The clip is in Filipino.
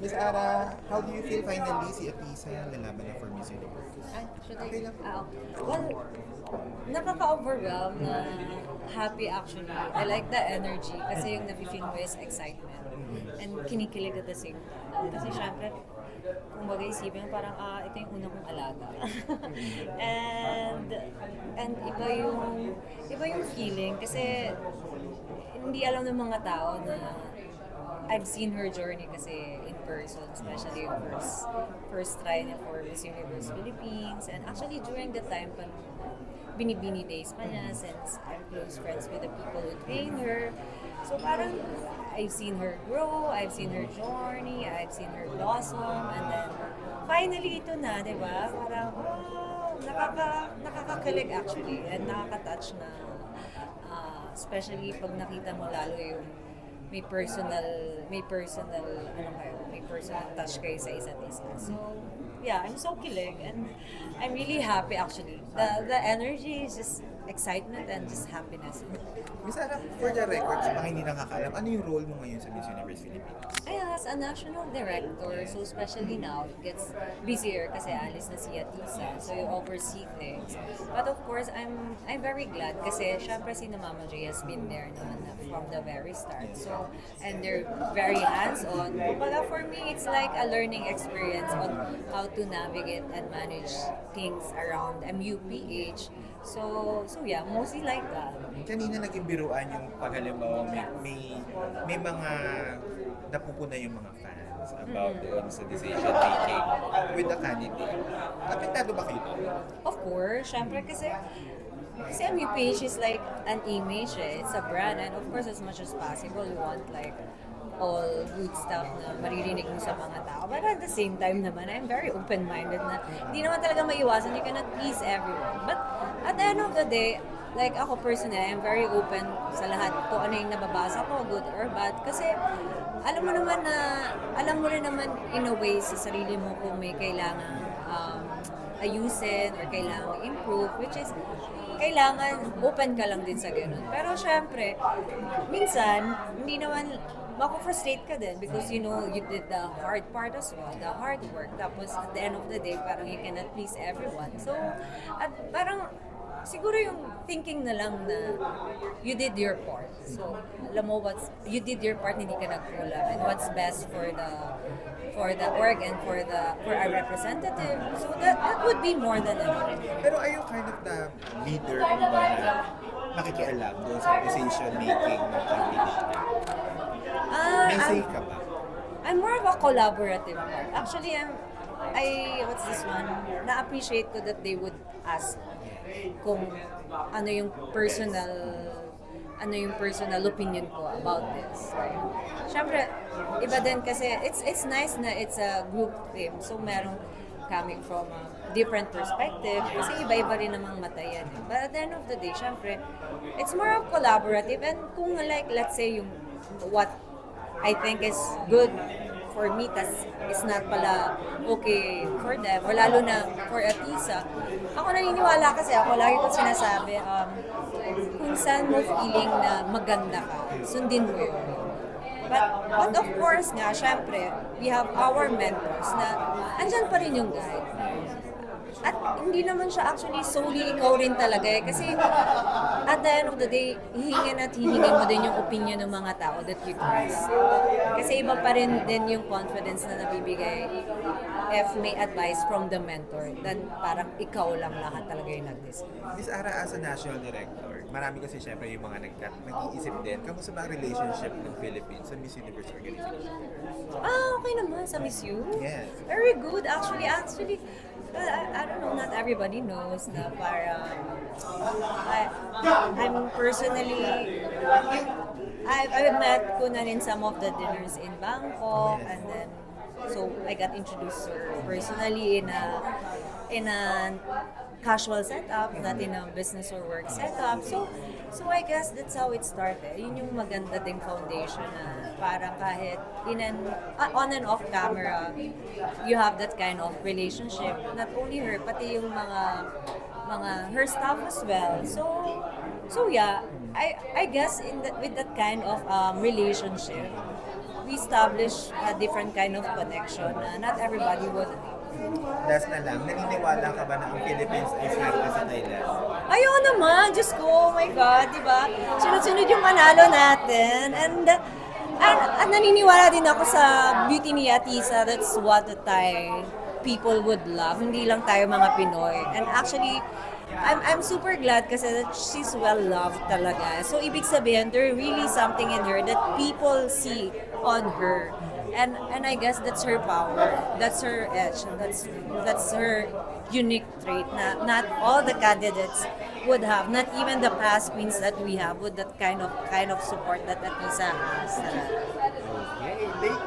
Miss Ara, how do you feel finally si Atisa lalaban na for Miss Universe? Ay, should I? Okay lang. Ah, okay. Well, nakaka-overwhelm na happy actually. I like the energy kasi yung nafe-feel mo is excitement and kinikilig at the same time. Kasi syempre, kung bagay isipin mo, parang ah, ito yung una kong alaga. and and iba yung iba yung feeling kasi hindi alam ng mga tao na I've seen her journey kasi in person, especially yung first, first try niya for Miss Universe Philippines. And actually during the time pa nung binibini days pa niya, since I'm close friends with the people who train her. So parang I've seen her grow, I've seen her journey, I've seen her blossom, and then finally ito na, di ba? Parang, wow, nakaka, nakakakilig actually, and nakaka-touch na Ah, especially pag nakita mo lalo yung may personal may personal ano kayo may personal touch kayo sa isa't isa. So yeah I'm so kilig and I'm really happy actually. The the energy is just excitement and just happiness Miss Ara, for the record, sa mga hindi nakakaalam, ano yung role mo ngayon sa Miss Universe Philippines? Ay, as a national director, so especially now, it gets busier kasi alis na si Atisa, so you oversee things. But of course, I'm I'm very glad kasi syempre si na Mama J has been there naman na from the very start. So, and they're very hands-on. Kumbaga for me, it's like a learning experience on how to navigate and manage things around MUPH. So, so yeah, mostly like that. Kanina naging biruan yung pag halimbawa may, may, may mga napupuna yung mga fans about doon sa decision making with the candidate. Apektado ba kayo? Of course, syempre kasi kasi MUPH is like an image eh. It's a brand and of course as much as possible we want like all good stuff na maririnig mo sa mga tao. But at the same time naman, I'm very open-minded na hindi naman talaga maiwasan. You cannot please everyone. But at the end of the day, like ako personally, I'm very open sa lahat kung ano yung nababasa ko, good or bad. Kasi alam mo naman na, alam mo rin naman in a way sa sarili mo kung may kailangan um, ayusin or kailangan improve, which is kailangan open ka lang din sa ganun. Pero syempre, minsan, hindi naman mako-frustrate ka din because you know you did the hard part as well, the hard work. Tapos at the end of the day, parang you cannot please everyone. So, at parang siguro yung thinking na lang na you did your part. So, alam mo what's, you did your part, hindi ka nagkulang. And what's best for the for the org and for the for our representative. So that that would be more than enough. Pero are you kind of the leader na nakikialam doon sa decision making ng candidate? Ah, May say I'm- ka ba? I'm more of a collaborative part. Actually, I'm, I, what's this one? Na-appreciate ko that they would ask kung ano yung personal, ano yung personal opinion ko about this. Right? Siyempre, iba din kasi, it's, it's nice na it's a group team. So, merong coming from a different perspective kasi iba-iba rin namang mata yan. eh. But at the end of the day, syempre, it's more of collaborative and kung like, let's say yung what I think is good for me, tas is not pala okay for them, or lalo na for Atisa. Ako naniniwala kasi ako, lagi ko sinasabi, um, kung saan mo feeling na maganda ka, sundin mo yun. But, but of course nga, syempre, we have our mentors na andyan pa rin yung guide. At hindi naman siya actually solely ikaw rin talaga eh. Kasi at the end of the day, hihingin at hihingin mo din yung opinion ng mga tao that you trust. Kasi iba pa rin din yung confidence na nabibigay if may advice from the mentor than parang ikaw lang lahat talaga yung nag-decide. Miss Ara, as a national director, marami kasi syempre yung mga nag nag-iisip din, kamusta ba ang relationship ng Philippines sa Miss Universe organization? Ah, okay naman sa Miss You. Yes. Very good. Actually, actually, well, I, Don't know, not everybody knows na parang I, I'm personally, I, I met ko na rin some of the dinners in Bangkok and then so I got introduced to her personally in a in a casual setup, not in a business or work setup. So, so I guess that's how it started. Yun yung maganda ding foundation na parang kahit in an, uh, on and off camera, you have that kind of relationship. Not only her, pati yung mga mga her staff as well. So, so yeah, I I guess in that with that kind of um, relationship, we establish a different kind of connection na not everybody would Last na lang, naniniwala ka ba na ang Philippines ay swerte sa Thailand? Ayaw naman, Diyos ko, oh my God, di ba? Sunod-sunod yung manalo natin. And, uh, and, and naniniwala din ako sa beauty ni Atisa. That's what the Thai people would love. Hindi lang tayo mga Pinoy. And actually, I'm, I'm super glad kasi that she's well loved talaga. So, ibig sabihin, there really something in her that people see on her. And and I guess that's her power. That's her edge. That's that's her unique trait na not all the candidates would have. Not even the past queens that we have would that kind of kind of support that Atisa has. Okay, thank you.